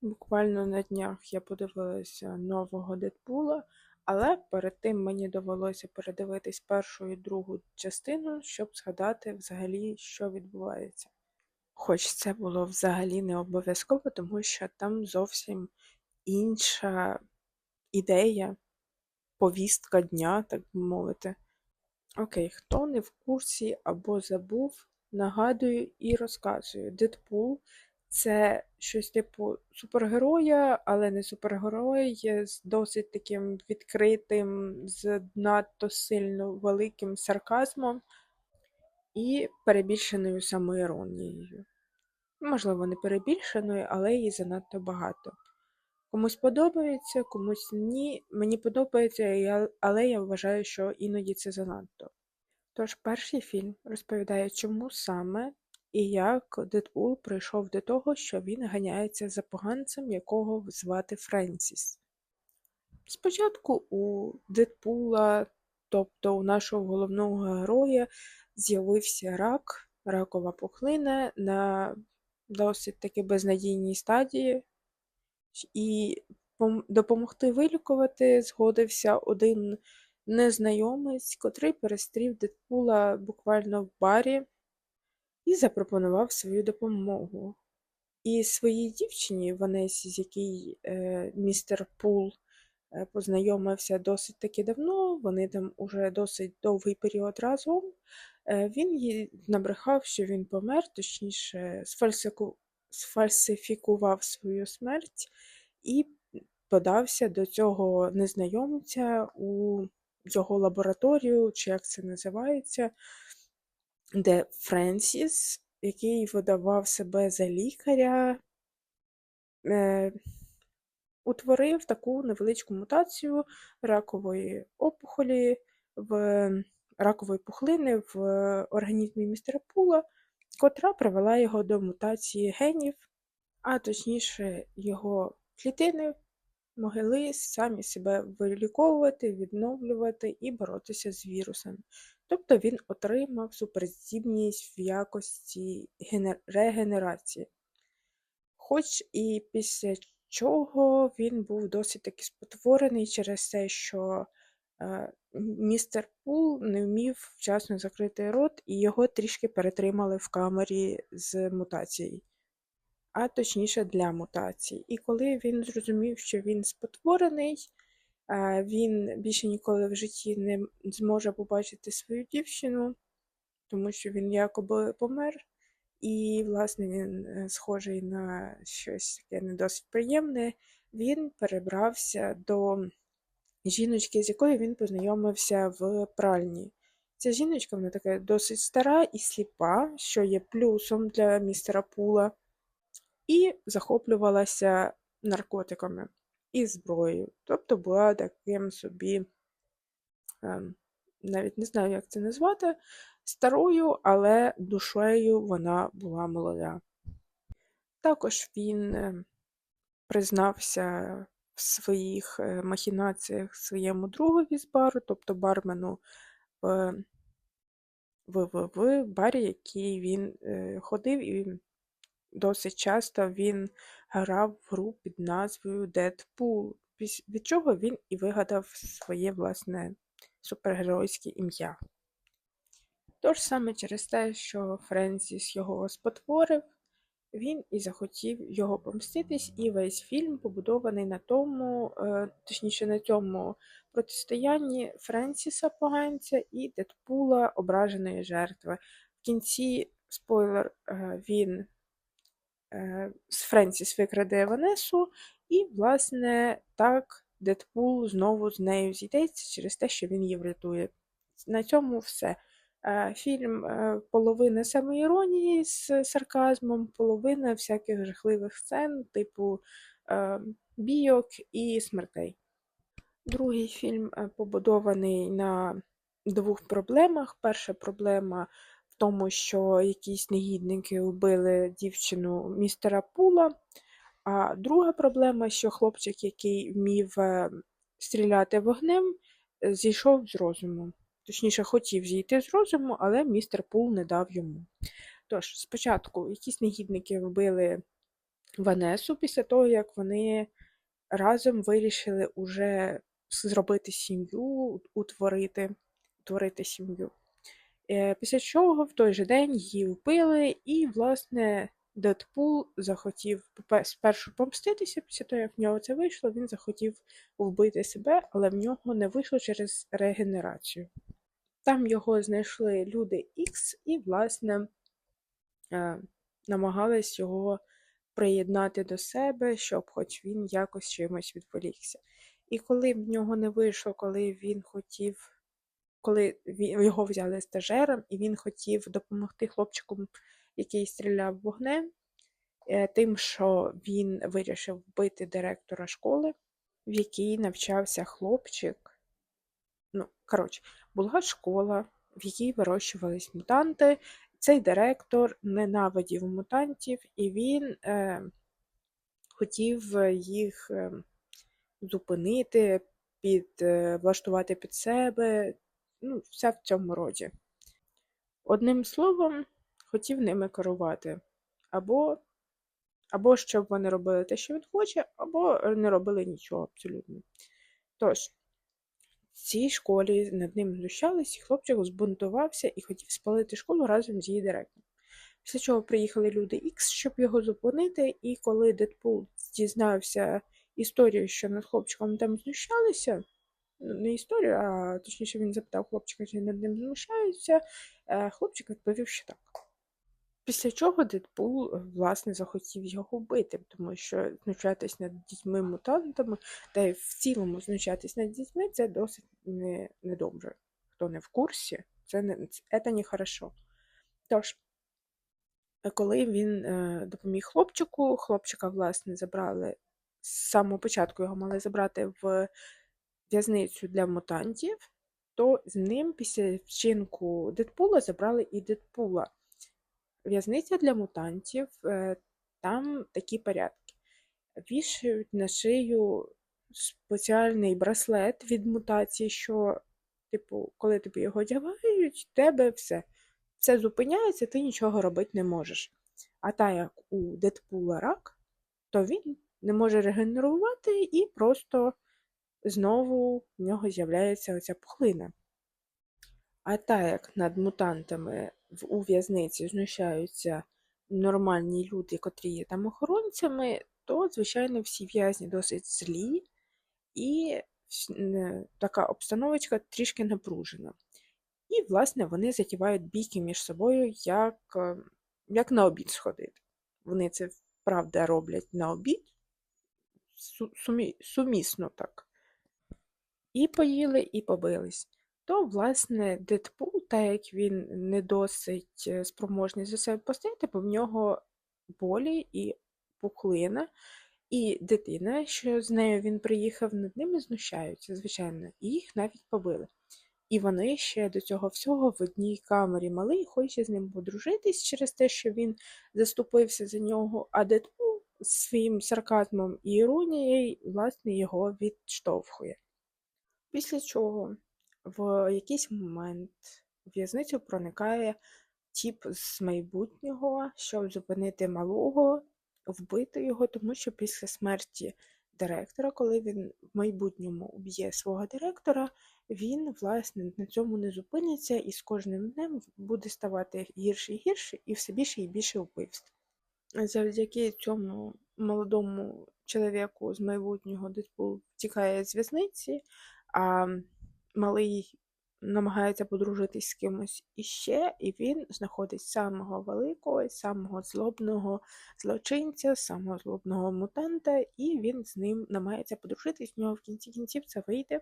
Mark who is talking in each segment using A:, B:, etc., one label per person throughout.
A: Буквально на днях я подивилася нового Дедпула, але перед тим мені довелося передивитись першу і другу частину, щоб згадати взагалі, що відбувається. Хоч це було взагалі не обов'язково, тому що там зовсім інша ідея, повістка дня, так би мовити. Окей, хто не в курсі або забув, нагадую і розказую. Дедпул це щось типу супергероя, але не супергерой, з досить таким відкритим, з надто сильно великим сарказмом і перебільшеною самоіронією. Можливо, не перебільшеною, але її занадто багато. Комусь подобається, комусь ні. Мені подобається, але я вважаю, що іноді це занадто. Тож перший фільм розповідає, чому саме і як Дедпул прийшов до того, що він ганяється за поганцем, якого звати Френсіс. Спочатку у Дедпула, тобто у нашого головного героя, з'явився рак, ракова пухлина на досить таки безнадійній стадії, і допомогти вилікувати згодився один незнайомець, котрий перестрів Дедпула буквально в барі і запропонував свою допомогу. І своїй дівчині Ванесі, з якій е, містер Пул е, познайомився досить таки давно, вони там уже досить довгий період разом. е, Він їй набрехав, що він помер, точніше, сфальсику- сфальсифікував свою смерть і подався до цього незнайомця у його лабораторію, чи як це називається, де Френсіс, який видавав себе за лікаря, е, утворив таку невеличку мутацію ракової опухолі в ракової пухлини в організмі містера Пула, котра привела його до мутації генів, а точніше його клітини могли самі себе виліковувати, відновлювати і боротися з вірусами. Тобто він отримав суперздібність в якості регенерації. Хоч і після чого він був досить таки спотворений через те, що е, містер Пул не вмів вчасно закрити рот, і його трішки перетримали в камері з мутацією, а точніше для мутацій. І коли він зрозумів, що він спотворений, він більше ніколи в житті не зможе побачити свою дівчину, тому що він якоби помер. І, власне, він е, схожий на щось таке не досить приємне. Він перебрався до жіночки, з якою він познайомився в пральні. Ця жіночка вона така досить стара і сліпа, що є плюсом для містера Пула, і захоплювалася наркотиками і зброєю. Тобто була таким собі, ем, навіть не знаю, як це назвати, старою, але душею вона була молода. Також він е, признався в своїх е, махінаціях своєму другові з бару, тобто бармену в ВВВ, барі, який він е, ходив, і досить часто він грав в гру під назвою піс- від чого він і вигадав своє власне супергеройське ім'я. Тож саме через те, що Френсіс його спотворив, він і захотів його помститись, і весь фільм побудований на тому, е, точніше на цьому протистоянні Френсіса поганця і Дедпула ображеної жертви. В кінці, спойлер, е, він з Френсіс викраде Ванесу, і, власне, так Дедпул знову з нею зійдеться через те, що він її врятує. На цьому все. Е, Фільм е, половина самоіронії з сарказмом, половина всяких жахливих сцен, типу е, бійок і смертей. Другий фільм е, побудований на двох проблемах. Перша проблема тому, що якісь негідники вбили дівчину містера Пула. А друга проблема, що хлопчик, який вмів е, стріляти вогнем, е, зійшов з розуму. Точніше, хотів зійти з розуму, але містер Пул не дав йому. Тож, спочатку якісь негідники вбили Ванесу після того, як вони разом вирішили уже зробити сім'ю, утворити, утворити сім'ю. Е, Після чого в той же день її вбили, і, власне, Дедпул захотів спершу помститися, після того, як в нього це вийшло, він захотів вбити себе, але в нього не вийшло через регенерацію. Там його знайшли люди Ікс і, власне, е, намагались його приєднати до себе, щоб хоч він якось чимось відволікся. І коли в нього не вийшло, коли він хотів, коли його взяли стажером, і він хотів допомогти хлопчику, який стріляв вогнем, е, тим, що він вирішив вбити директора школи, в якій навчався хлопчик. Ну, коротше, була школа, в якій вирощувались мутанти. Цей директор ненавидів мутантів, і він е, хотів їх е, зупинити, під, е, влаштувати під себе, ну, все в цьому роді. Одним словом, хотів ними керувати. Або, або щоб вони робили те, що він хоче, або не робили нічого абсолютно. Тож, в цій школі над ним знущались, і хлопчик збунтувався і хотів спалити школу разом з її директором. Після чого приїхали люди Ікс, щоб його зупинити, і коли Дедпул дізнався історію, що над хлопчиком там знущалися, ну, не історію, а точніше він запитав хлопчика, чи над ним знущаються, е, хлопчик відповів, що так. Після чого Дедпул, власне, захотів його вбити, тому що знущатись над дітьми-мутантами, та й в цілому знущатись над дітьми це досить не, недобре. Хто не в курсі, це не, це не хорошо. Тож, коли він е, допоміг хлопчику, хлопчика, власне, забрали з самого початку його мали забрати в в'язницю для мутантів, то з ним після вчинку Дедпула забрали і Дедпула. В'язниця для мутантів, е, там такі порядки. Вішають на шию спеціальний браслет від мутації, що, типу, коли тобі його одягають, тебе все. Все зупиняється, ти нічого робити не можеш. А так як у Дедпула рак, то він не може регенерувати і просто знову в нього з'являється оця пухлина. А так як над мутантами у в'язниці знущаються нормальні люди, котрі є там охоронцями, то, звичайно, всі в'язні досить злі, і така обстановочка трішки напружена. І, власне, вони затівають бійки між собою, як, е, як на обід сходити. Вони це правда роблять на обід, сумі- сумісно так. І поїли, і побились. То, власне, Дедпул, так як він не досить е, спроможний за себе постояти, бо в нього болі і пухлина, і дитина, що з нею він приїхав, над ними знущаються, звичайно, і їх навіть побили. І вони ще до цього всього в одній камері малий, хоче з ним подружитись через те, що він заступився за нього, а Дедпул своїм сарказмом і іронією, власне, його відштовхує. Після чого в якийсь момент в в'язницю проникає тіп з майбутнього, щоб зупинити малого, вбити його, тому що після смерті директора, коли він в майбутньому уб'є свого директора, він, власне, на цьому не зупиниться і з кожним днем буде ставати гірше і гірше, і все більше і більше вбивств. Завдяки цьому молодому чоловіку з майбутнього Дедпул втікає з в'язниці, а малий намагається подружитись з кимось іще, і він знаходить самого великого, самого злобного злочинця, самого злобного мутанта, і він з ним намагається подружитись. В нього в кінці кінців це вийде,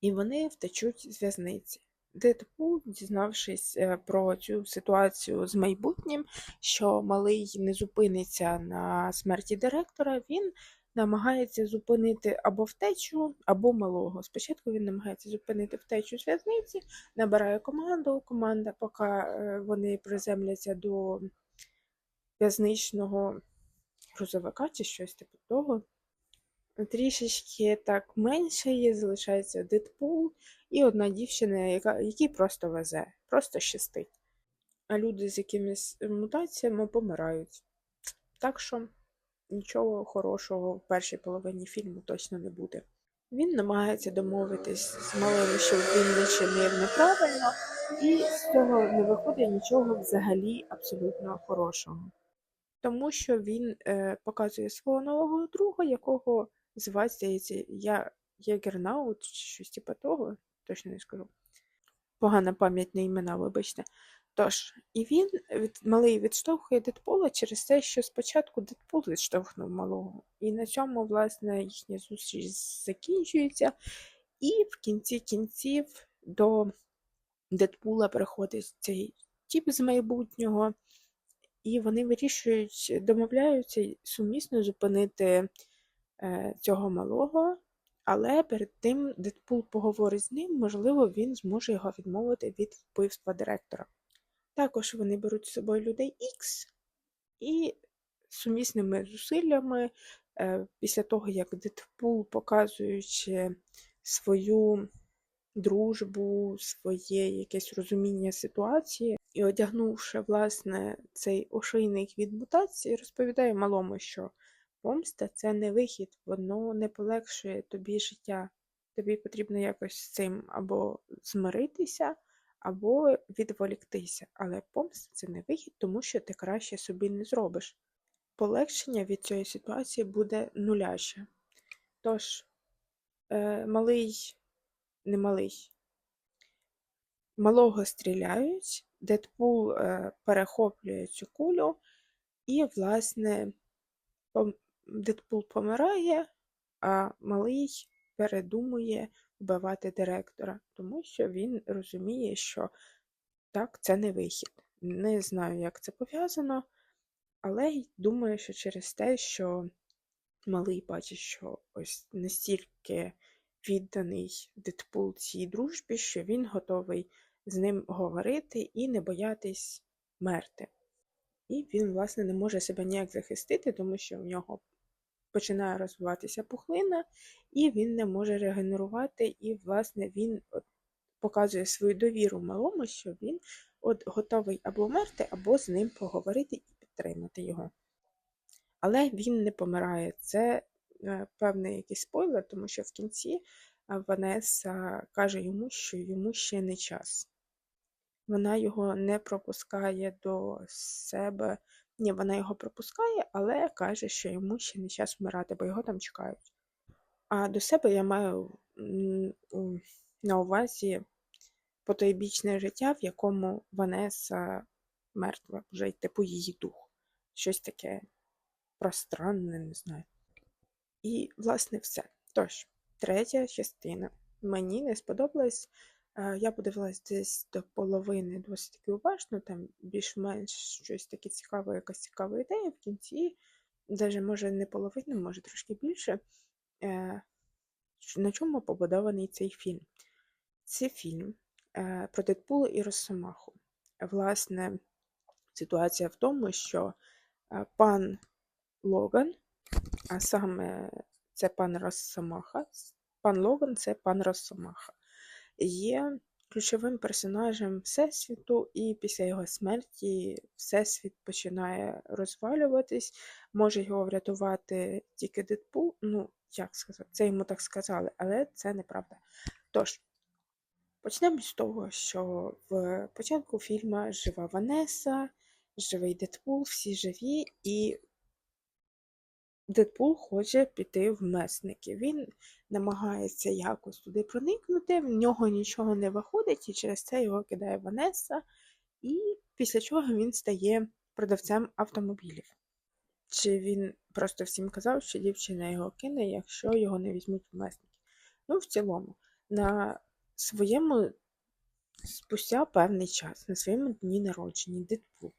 A: і вони втечуть з в'язниці. Дедпул, дізнавшись е, про цю ситуацію з майбутнім, що малий не зупиниться на смерті директора, він намагається зупинити або втечу, або малого. Спочатку він намагається зупинити втечу з в'язниці, набирає команду. Команда, поки е, вони приземляться до в'язничного грузовика чи щось типу того. Трішечки так менше є, залишається Дедпул і одна дівчина, яка, якій просто везе, просто щастить. А люди з якимись мутаціями помирають. Так що нічого хорошого в першій половині фільму точно не буде. Він намагається домовитись з малим, щоб він не чинив неправильно, і з цього не виходить нічого взагалі абсолютно хорошого. Тому що він е, показує свого нового друга, якого звати, здається, я Єгернаут, щось типу того, точно не скажу. Погана пам'ять на імена, вибачте. Тож, і він від, малий відштовхує Дедпула через те, що спочатку Дедпул відштовхнув малого. І на цьому, власне, їхня зустріч закінчується. І в кінці кінців до Дедпула приходить цей тіп з майбутнього, і вони вирішують, домовляються сумісно зупинити е, цього малого. Але перед тим Дедпул поговорить з ним, можливо, він зможе його відмовити від вбивства директора. Також вони беруть з собою людей X і сумісними зусиллями, е, після того, як Дедпул, показуючи свою дружбу, своє якесь розуміння ситуації, і одягнувши, власне, цей ошийник від мутації, розповідає малому, що помста це не вихід, воно не полегшує тобі життя. Тобі потрібно якось з цим або змиритися, або відволіктися. Але помста це не вихід, тому що ти краще собі не зробиш. Полегшення від цієї ситуації буде нуляче. Тож, е, малий, не малий, малого стріляють, Дедпул е, перехоплює цю кулю, і, власне, пом- Дедпул помирає, а малий передумує вбивати директора, тому що він розуміє, що так, це не вихід. Не знаю, як це пов'язано, але думаю, що через те, що малий бачить, що ось настільки відданий Дедпул цій дружбі, що він готовий з ним говорити і не боятись мерти. І він, власне, не може себе ніяк захистити, тому що в нього починає розвиватися пухлина, і він не може регенерувати, і, власне, він показує свою довіру малому, що він от готовий або вмерти, або з ним поговорити і підтримати його. Але він не помирає. Це е, певний якийсь спойлер, тому що в кінці е, Ванеса каже йому, що йому ще не час. Вона його не пропускає до себе. Ні, вона його пропускає, але каже, що йому ще не час вмирати, бо його там чекають. А до себе я маю на увазі потойбічне життя, в якому Ванеса мертва, вже й типу її дух. Щось таке пространне, не знаю. І, власне, все. Тож, третя частина. Мені не сподобалась. Е, Я подивилась десь до половини досить таки уважно, там більш-менш щось таке цікаве, якась цікава ідея в кінці, навіть може не половина, може трошки більше. Е, На чому побудований цей фільм? Це фільм е, про Дедпула і Росомаху. Власне, ситуація в тому, що пан Логан, а саме це пан Росомаха, пан Логан це пан Росомаха, є ключовим персонажем Всесвіту, і після його смерті Всесвіт починає розвалюватись, може його врятувати тільки Дедпул. Ну, як сказати, це йому так сказали, але це неправда. Тож, почнемо з того, що в початку фільму жива Ванеса, живий Дедпул, всі живі, і Дедпул хоче піти в месники. Він намагається якось туди проникнути, в нього нічого не виходить, і через це його кидає Ванеса, і після чого він стає продавцем автомобілів. Чи він просто всім казав, що дівчина його кине, якщо його не візьмуть в месники? Ну, в цілому, на своєму спустя певний час, на своєму дні народження, Дедпул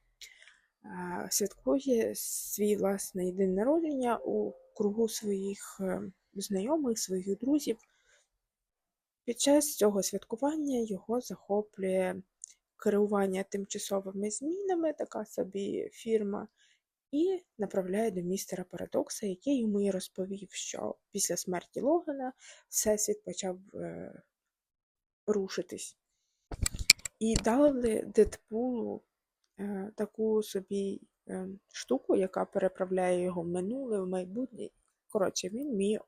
A: святкує свій власний день народження у кругу своїх е, знайомих, своїх друзів. Під час цього святкування його захоплює керування тимчасовими змінами, така собі фірма, і направляє до містера Парадокса, який йому і розповів, що після смерті Логана всесвіт почав е, рушитись. І дали Дедпулу таку собі е, штуку, яка переправляє його в минуле, в майбутнє. Коротше, він вміє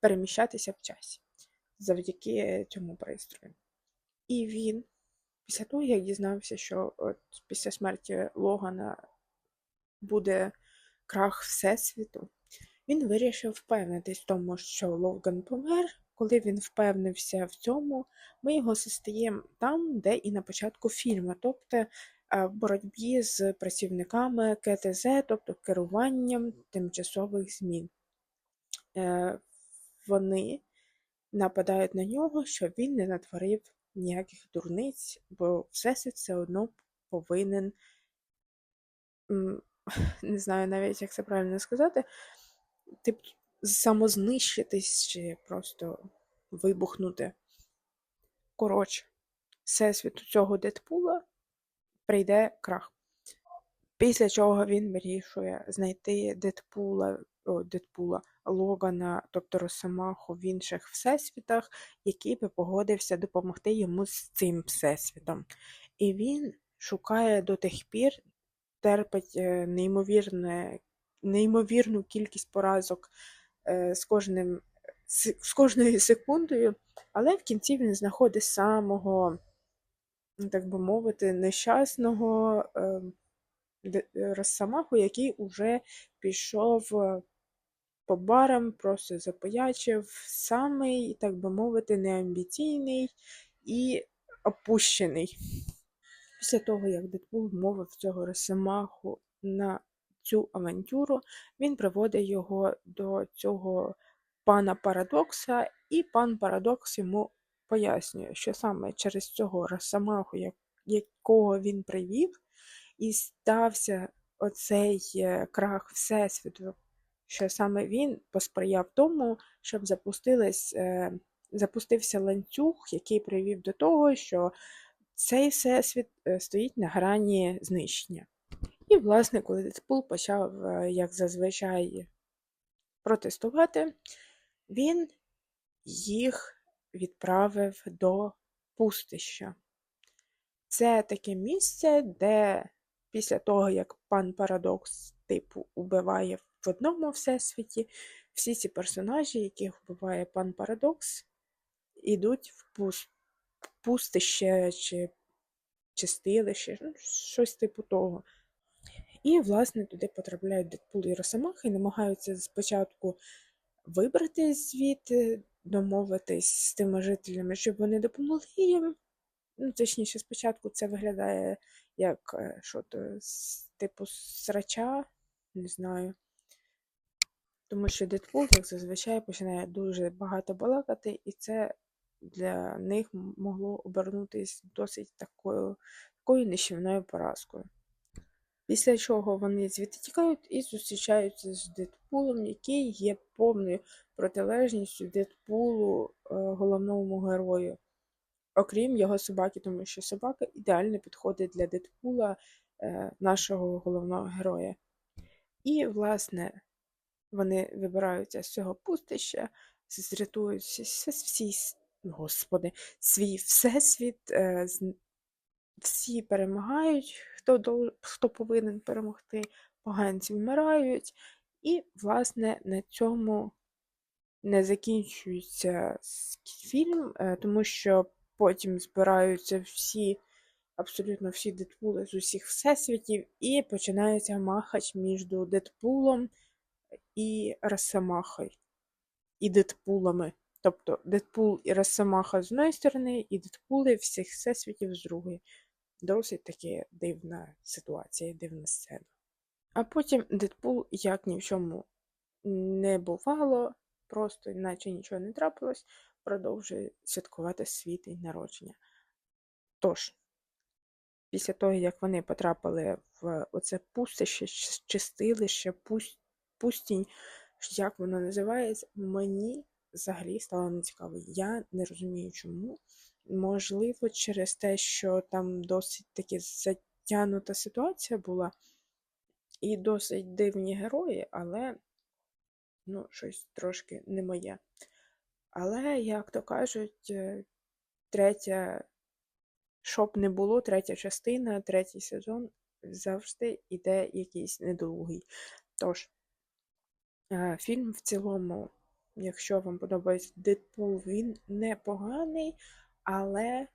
A: переміщатися в часі завдяки цьому пристрою. І він, після того, як дізнався, що от після смерті Логана буде крах Всесвіту, він вирішив впевнитись в тому, що Логан помер. Коли він впевнився в цьому, ми його застаємо там, де і на початку фільму, тобто е, боротьбі з працівниками КТЗ, тобто керуванням тимчасових змін. Е, Вони нападають на нього, щоб він не натворив ніяких дурниць, бо Всесвіт все одно повинен, не знаю навіть, як це правильно сказати, тип самознищитись чи просто вибухнути. Коротше, всесвіту цього Дедпула прийде крах. Після чого він вирішує знайти Дедпула, о, Дедпула, Логана, тобто Росомаху в інших всесвітах, який би погодився допомогти йому з цим всесвітом. І він шукає до тих пір, терпить е, неймовірне, неймовірну кількість поразок е, з кожним з кожною секундою, але в кінці він знаходить самого, так би мовити, нещасного е, е, Росомаху, який уже пішов е, по барам, просто запоячив, самий, так би мовити, неамбіційний і опущений. Після того, як Дедпул вмовив цього Росомаху на цю авантюру, він приводить його до цього пана Парадокса, і пан Парадокс йому пояснює, що саме через цього Росомаху, як- якого він привів, і стався оцей е, крах Всесвіту, що саме він посприяв тому, щоб е, запустився ланцюг, який привів до того, що цей всесвіт е, стоїть на грані знищення. І, власне, коли Дедпул почав, як зазвичай, протестувати, він їх відправив до пустища. Це таке місце, де після того, як пан Парадокс, типу, убиває в одному всесвіті, всі ці персонажі, яких вбиває пан Парадокс, ідуть в пус- пустище чи чистилище, ну, щось типу того. І, власне, туди потрапляють Дедпул і Росомаха і намагаються спочатку вибрати звідти, домовитись з тими жителями, щоб вони допомогли їм. Ну, точніше, спочатку це виглядає як е, що то, типу срача, не знаю. Тому що Дедпул, як зазвичай, починає дуже багато балакати, і це для них могло обернутися досить такою, такою нищівною поразкою. Після чого вони звідти тікають і зустрічаються з Дедпулом, який є повною протилежністю Дедпулу, е, головному герою, окрім його собаки, тому що собака ідеально підходить для Дедпула, е, нашого головного героя. І, власне, вони вибираються з цього пустища, зрятують всі, господи, свій всесвіт, е, всі перемагають, хто, хто повинен перемогти, поганці вмирають. І, власне, на цьому не закінчується фільм, е, тому що потім збираються всі, абсолютно всі Дедпули з усіх всесвітів, і починається махач між Дедпулом і Росомахою, і Дедпулами. Тобто Дедпул і Росомаха з одної сторони, і Дедпули всіх всесвітів з другої. Досить таки дивна ситуація, дивна сцена. А потім Дедпул, як ні в чому не бувало, просто наче нічого не трапилось, продовжує святкувати свій день народження. Тож, після того, як вони потрапили в оце пустище, чистилище, пустінь, як воно називається, мені взагалі стало нецікаво. Я не розумію, чому. Можливо, через те, що там досить таки затягнута ситуація була, і досить дивні герої, але ну, щось трошки не моє. Але, як то кажуть, е, третя, щоб не було, третя частина, третій сезон завжди йде якийсь недолугий. Тож, е, фільм в цілому, якщо вам подобається Дедпул, він непоганий, але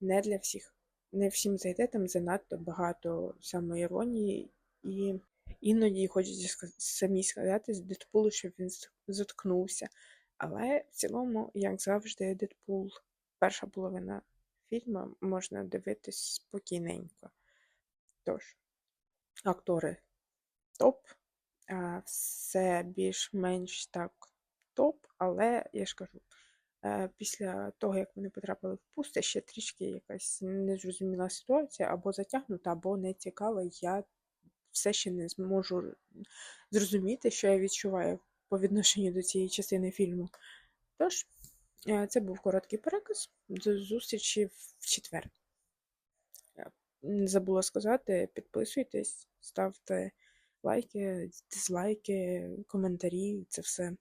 A: не для всіх. Не всім зайде, там занадто багато самоіронії, і іноді хочеться самі сказати з Дедпулу, щоб він заткнувся. Але в цілому, як завжди, Дедпул, перша половина фільму можна дивитись спокійненько. Тож, актори топ, а, все більш-менш так топ, але я ж кажу, після того, як вони потрапили в пусте, ще трішки якась незрозуміла ситуація, або затягнута, або не цікава. Я все ще не зможу зрозуміти, що я відчуваю по відношенню до цієї частини фільму. Тож, е, це був короткий переказ. До зустрічі в четвер. Е, Не забула сказати, підписуйтесь, ставте лайки, дизлайки, коментарі, це все.